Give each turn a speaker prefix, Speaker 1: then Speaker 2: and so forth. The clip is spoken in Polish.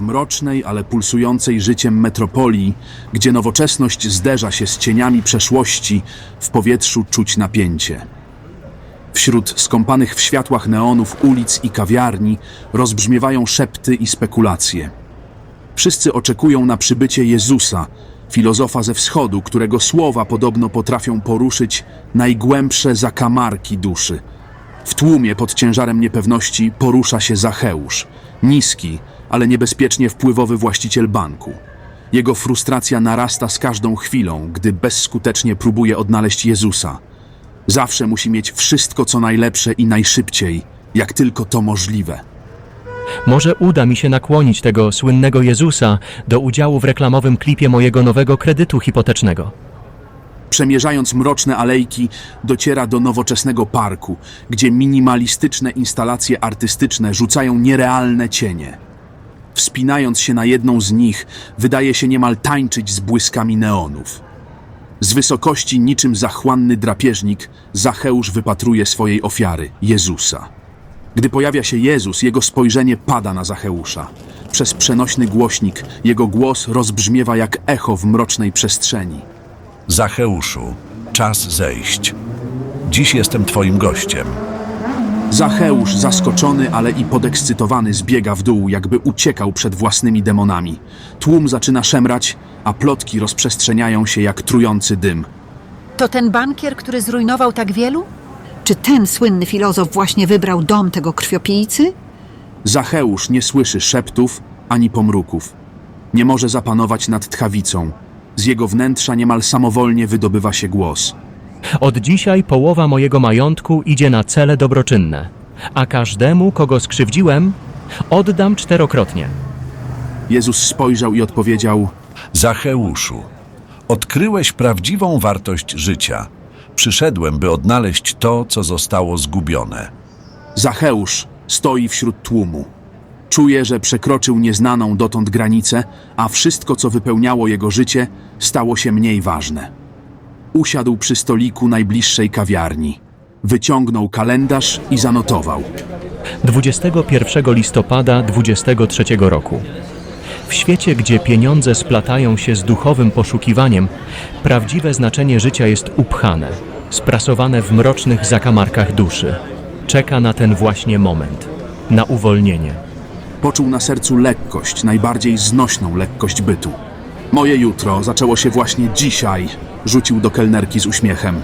Speaker 1: mrocznej, ale pulsującej życiem metropolii, gdzie nowoczesność zderza się z cieniami przeszłości, w powietrzu czuć napięcie. Wśród skąpanych w światłach neonów ulic i kawiarni rozbrzmiewają szepty i spekulacje. Wszyscy oczekują na przybycie Jezusa, filozofa ze wschodu, którego słowa podobno potrafią poruszyć najgłębsze zakamarki duszy. W tłumie pod ciężarem niepewności porusza się Zacheusz, niski, ale niebezpiecznie wpływowy właściciel banku. Jego frustracja narasta z każdą chwilą, gdy bezskutecznie próbuje odnaleźć Jezusa. Zawsze musi mieć wszystko, co najlepsze i najszybciej, jak tylko to możliwe.
Speaker 2: Może uda mi się nakłonić tego słynnego Jezusa do udziału w reklamowym klipie mojego nowego kredytu hipotecznego.
Speaker 1: Przemierzając mroczne alejki, dociera do nowoczesnego parku, gdzie minimalistyczne instalacje artystyczne rzucają nierealne cienie. Wspinając się na jedną z nich, wydaje się niemal tańczyć z błyskami neonów. Z wysokości, niczym zachłanny drapieżnik, Zacheusz wypatruje swojej ofiary, Jezusa. Gdy pojawia się Jezus, jego spojrzenie pada na Zacheusza. Przez przenośny głośnik jego głos rozbrzmiewa jak echo w mrocznej przestrzeni.
Speaker 3: Zacheuszu, czas zejść. Dziś jestem twoim gościem.
Speaker 1: Zacheusz, zaskoczony, ale i podekscytowany, zbiega w dół, jakby uciekał przed własnymi demonami. Tłum zaczyna szemrać, a plotki rozprzestrzeniają się jak trujący dym.
Speaker 4: To ten bankier, który zrujnował tak wielu?
Speaker 5: Czy ten słynny filozof właśnie wybrał dom tego krwiopijcy?
Speaker 1: Zacheusz nie słyszy szeptów ani pomruków. Nie może zapanować nad tchawicą. Z jego wnętrza niemal samowolnie wydobywa się głos.
Speaker 2: Od dzisiaj połowa mojego majątku idzie na cele dobroczynne, a każdemu, kogo skrzywdziłem, oddam czterokrotnie.
Speaker 1: Jezus spojrzał i odpowiedział:
Speaker 3: Zacheuszu, odkryłeś prawdziwą wartość życia. Przyszedłem, by odnaleźć to, co zostało zgubione.
Speaker 1: Zacheusz stoi wśród tłumu. Czuje, że przekroczył nieznaną dotąd granicę, a wszystko, co wypełniało jego życie, stało się mniej ważne. Usiadł przy stoliku najbliższej kawiarni. Wyciągnął kalendarz i zanotował.
Speaker 2: 21 listopada 23 roku. W świecie, gdzie pieniądze splatają się z duchowym poszukiwaniem, prawdziwe znaczenie życia jest upchane, sprasowane w mrocznych zakamarkach duszy. Czeka na ten właśnie moment, na uwolnienie.
Speaker 1: Poczuł na sercu lekkość, najbardziej znośną lekkość bytu. Moje jutro zaczęło się właśnie dzisiaj, rzucił do kelnerki z uśmiechem.